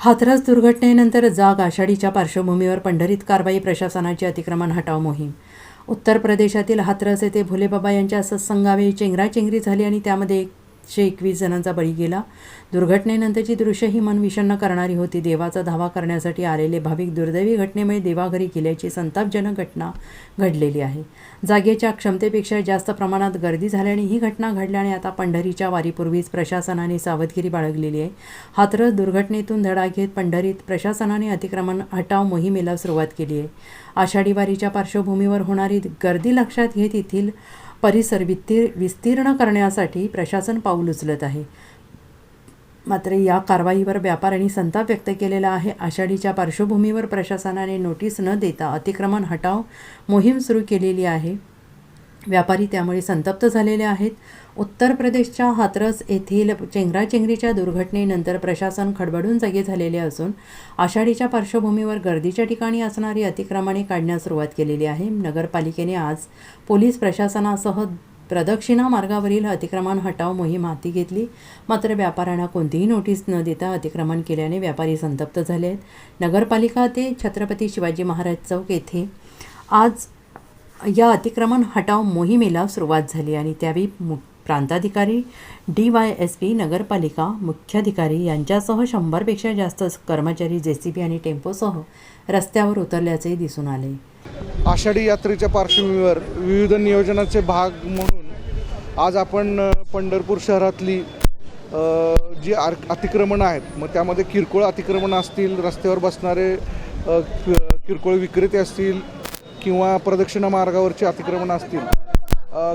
हाथरस दुर्घटनेनंतर जाग आषाढीच्या पार्श्वभूमीवर पंढरीत कारवाई प्रशासनाची अतिक्रमण हटाव मोहीम. उत्तर प्रदेशातील हाथरस येथे भोलेबाबा यांच्या सत्संगावेळी चेंगराचेंगरी झाली आणि त्यामध्ये एकशे एकवीस जणांचा बळी गेला. दुर्घटनेनंतरची दृश्य ही मन विषण्ण करणारी होती. देवाचा धावा करण्यासाठी आलेले भाविक दुर्दैवी घटनेमुळे देवाघरी गेल्याची संतापजनक घटना घडलेली आहे. जागेच्या क्षमतेपेक्षा जास्त प्रमाणात गर्दी झाल्याने ही घटना घडल्याने आता पंढरीच्या वारीपूर्वीच प्रशासनाने सावधगिरी बाळगलेली आहे. हाथरस दुर्घटनेतून धडा घेत पंढरीत प्रशासनाने अतिक्रमण हटाव मोहिमेला सुरुवात केली आहे. आषाढी वारीच्या पार्श्वभूमीवर होणारी गर्दी लक्षात घेत येथील परिसर विस्तीर विस्तीर्ण करण्यासाठी प्रशासन पाऊल उचलत आहे. मात्र या कारवाईवर व्यापाऱ्यांनी संताप व्यक्त केलेला आहे. आषाढीच्या पार्श्वभूमीवर प्रशासनाने नोटीस न देता अतिक्रमण हटाव मोहीम सुरू केलेली आहे. व्यापारी त्यामुळे संतप्त झालेले आहेत. उत्तर प्रदेशच्या हातरस येथील चेंगराचेंगरीच्या दुर्घटनेनंतर प्रशासन खडबडून जागे झालेले असून आषाढीच्या पार्श्वभूमीवर गर्दीच्या ठिकाणी असणारी अतिक्रमणे काढण्यास सुरुवात केलेली आहे. नगरपालिकेने आज पोलीस प्रशासनासह प्रदक्षिणा मार्गावरील अतिक्रमण हटाव मोहीम हाती घेतली. मात्र व्यापाऱ्यांना कोणतीही नोटीस न देता अतिक्रमण केल्याने व्यापारी संतप्त झाले आहेत. नगरपालिका ते छत्रपती शिवाजी महाराज चौक येथे आज या अतिक्रमण हटाव मोहिमेला सुरुवात झाली आणि त्यावेळी मु प्रांताधिकारी डी वाय एस पी नगरपालिका मुख्याधिकारी यांच्यासह शंभरपेक्षा जास्त कर्मचारी जे सी बी आणि टेम्पोसह रस्त्यावर उतरल्याचे दिसून आले. आषाढी यात्रेच्या पार्श्वभूमीवर विविध नियोजनाचे भाग म्हणून आज आपण पंढरपूर शहरातली जी आर अतिक्रमणं आहेत मग त्यामध्ये किरकोळ अतिक्रमणं असतील रस्त्यावर बसणारे किरकोळ विक्रेते असतील किंवा प्रदक्षिणा मार्गावरची अतिक्रमणं असतील.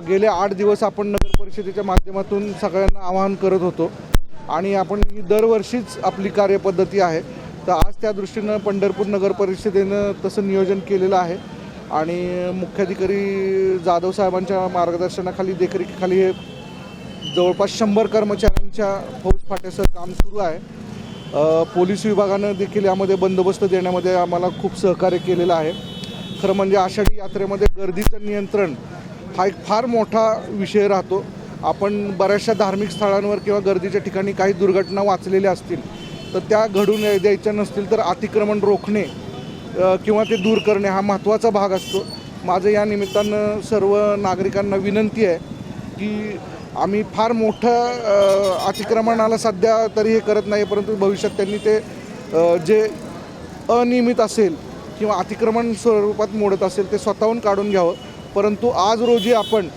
गेले आठ दिवस आपण नगर परिषदेच्या माध्यमातून सगळ्यांना आवाहन करत होतो. आणि आपण ही दरवर्षीच आपली कार्यपद्धती आहे. तर आज त्या दृष्टीनं पंढरपूर नगर परिषदेनं तसं नियोजन केलेलं आहे. आणि मुख्याधिकारी जाधव साहेबांच्या मार्गदर्शनाखाली देखरेखीखाली हे जवळपास शंभर कर्मचाऱ्यांच्या फौजफाट्याचं काम सुरू आहे. पोलीस विभागानं देखील यामध्ये बंदोबस्त देण्यामध्ये आम्हाला खूप सहकार्य केलेलं आहे. खरं म्हणजे आषाढी यात्रेमध्ये गर्दीचं नियंत्रण हा एक फार मोठा विषय राहतो. आपण बऱ्याचशा धार्मिक स्थळांवर किंवा गर्दीच्या ठिकाणी काही दुर्घटना वाचलेल्या असतील तर त्या घडून द्यायच्या नसतील तर अतिक्रमण रोखणे किंवा ते दूर करणे हा महत्त्वाचा भाग असतो. माझं या निमित्तानं सर्व नागरिकांना विनंती आहे की आम्ही फार मोठं अतिक्रमणाला सध्या तरी हे करत नाही परंतु भविष्यात त्यांनी ते जे अनियमित असेल किंवा अतिक्रमण स्वरूपात मोडत असेल ते स्वतःहून काढून घ्यावं. परंतु आज रोजी आपण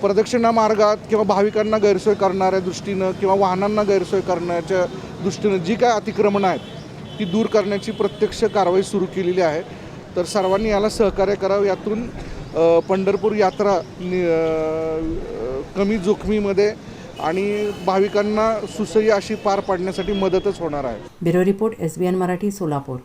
प्रदक्षिणा मार्गात किंवा भाविकांना गैरसोय करणाऱ्या दृष्टीनं किंवा वाहनांना गैरसोय करण्याच्या दृष्टीनं जी काय अतिक्रमणं आहेत ती दूर करण्याची प्रत्यक्ष कारवाई सुरू केलेली आहे. तर सर्वांनी याला सहकार्य करावं. यातून पंढरपूर यात्रा नि कमी जोखमीमध्ये आणि भाविकांना सुसह्य अशी पार पाडण्यासाठी मदतच होणार आहे. Bureau report S B N Marathi Solapur.